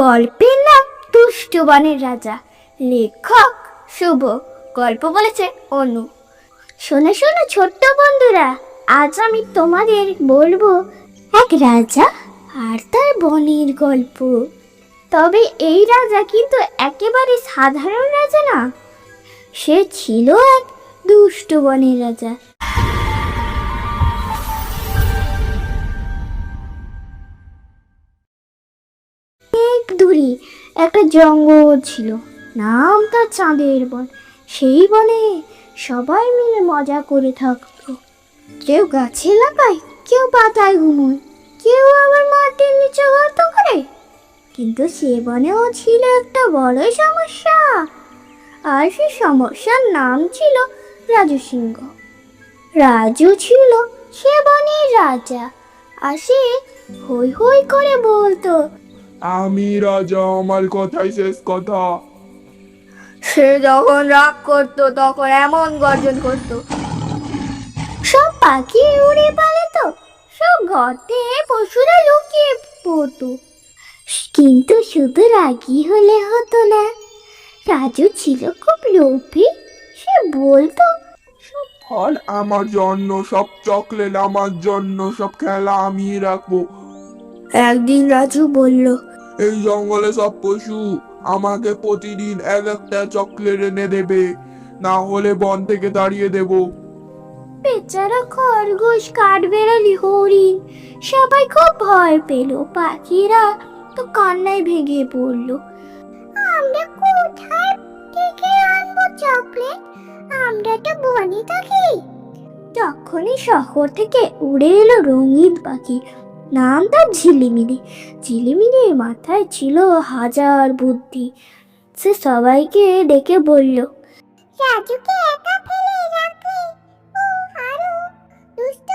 গল্পের নাম বনের রাজা, লেখক শুভ, গল্প বলেছে অনু। শোনো শোনো, ছোট্ট বন্ধুরা, আজ আমি তোমাদের বলব এক রাজা আর তার বনের গল্প। তবে এই রাজা কিন্তু একেবারে সাধারণ রাজা না, সে ছিল এক দুষ্ট বনের রাজা। একটা জঙ্গল ছিল। নাম তার চাঁদের বন। সেই বনে সবাই মিলে মজা করে থাকতো। কেউ গাছে লাগায় কেউ পাতায় ঘুমোয়, কেউ আবার মাটির নিচে গর্ত করে। কিন্তু সে বনেও ছিল একটা বড় সমস্যা। আর সে সমস্যার নাম ছিল রাজু সিংহ। রাজু ছিল সে বনের রাজা। আর সে হই হই করে বলতো আমি রাজা আমার কথাই শেষ কথা। সে যখন রাগ করতো তখন এমন গর্জন করতো। সব পাখি উড়ে পালাতো সব গর্তে পশুরা লুকিয়ে পড়তো। কিন্তু শুধু রাগী হলে হতো না। রাজু ছিল খুব লোভী সে বলতো সব ফল আমার জন্য সব চকলেট আমার জন্য সব খেলা আমি রাখব। একদিন রাজু বলল এই জঙ্গলে সব পশু আমাকে প্রতিদিন এক একটা চকলেট এনে দেবে। না হলে বন থেকে দাঁড়িয়ে দেব। বেচারা খরগোশ, কাঠবেড়ালি, হরিণ, সবাই খুব ভয় পেল। পাখিরা তো কান্নায় ভেঙে পড়ল। আমরা কোথায় থেকে চকলেট? আমরা তো বনে থাকি। তখনই শহর থেকে উড়ে এলো রঙিন পাখি। নাম তার ঝিলিমিলি। ঝিলিমিলির মাথায় ছিল হাজার বুদ্ধি। সে সবাইকে ডেকে বলল, রাজুকে একা ফেলে রাখলে ও আরও দুষ্ট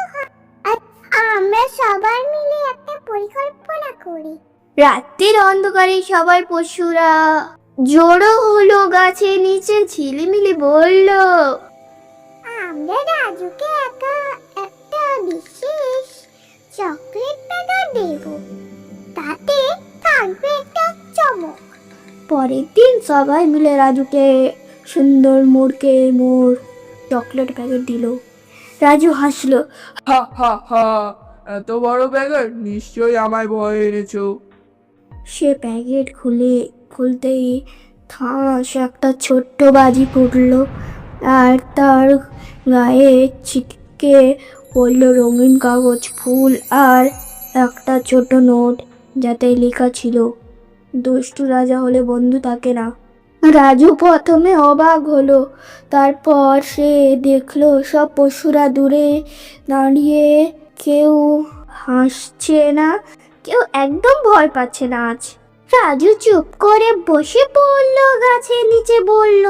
আমরা সবাই মিলে একটা পরিকল্পনা করি। রাত্রির অন্ধকারে সবাই পশুরা জড়ো হলো গাছের নিচে। ঝিলিমিলি বলল, আমরা রাজুকে একা দেব। তাতে থাকবে একটা চমক। পরের দিন সবাই মিলে রাজুকে সুন্দর মোড়কে মোড় চকলেট প্যাকেট দিল। রাজু হাসলো হা হা হা এত বড় ব্যাগার নিশ্চয়ই আমায় ভয় এনেছো। সে প্যাকেট খুলে খুলতেই ঠাস একটা ছোট্ট বাজি ফুটল আর তার গায়ে ছিটকে পড়ল রঙিন কাগজ ফুল আর একটা ছোট নোট যাতে লেখা ছিল, দুষ্টু রাজা হলে বন্ধু থাকে না। রাজু প্রথমে অবাক হলো, তারপর সে দেখল সব পশুরা দূরে দাঁড়িয়ে কেউ হাসছে না, কেউ একদম ভয় পাচ্ছে না আজ। রাজু চুপ করে বসে পড়ল, গাছের নিচে বলল,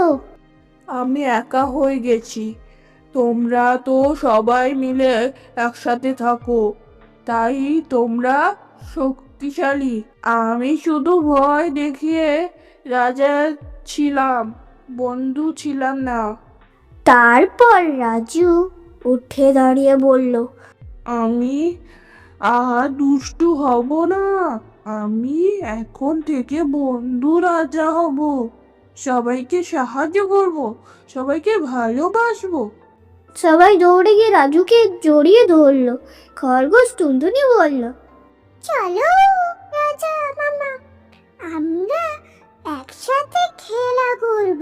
আমি একা হয়ে গেছি, তোমরা তো সবাই মিলে একসাথে থাকো। তাই তোমরা শক্তিশালী। আমি শুধু ভয় দেখিয়ে রাজা ছিলাম বন্ধু ছিলাম না। তারপর রাজু উঠে দাঁড়িয়ে বলল আমি আর দুষ্টু হব না। আমি এখন থেকে বন্ধু রাজা হব। সবাইকে সাহায্য করব সবাইকে ভালোবাসবো। সবাই দৌড়ে গিয়ে রাজুকে জড়িয়ে ধরলো। খরগোশ টুনটুনি বলল, চলো রাজা, মামা, আমরা একসাথে খেলা করব।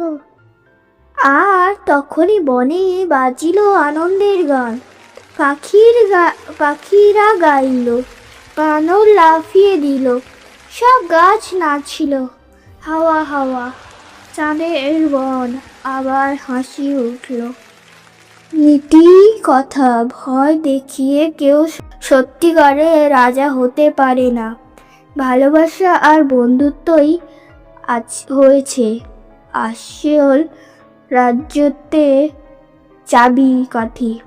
আর তখনই বনে বাজিল আনন্দের গান। পাখির পাখিরা গাইল, বানর লাফিয়ে দিল, সব গাছ নাচছিল। হাওয়া হাওয়া, চাঁদের বন আবার হাসি উঠল। নীতি, কথা, ভয় দেখিয়ে কেউ সত্যিকারে রাজা হতে পারে না। ভালোবাসা আর বন্ধুত্বই আজ হয়েছে। আসল রাজ্যতে চাবি কাঠি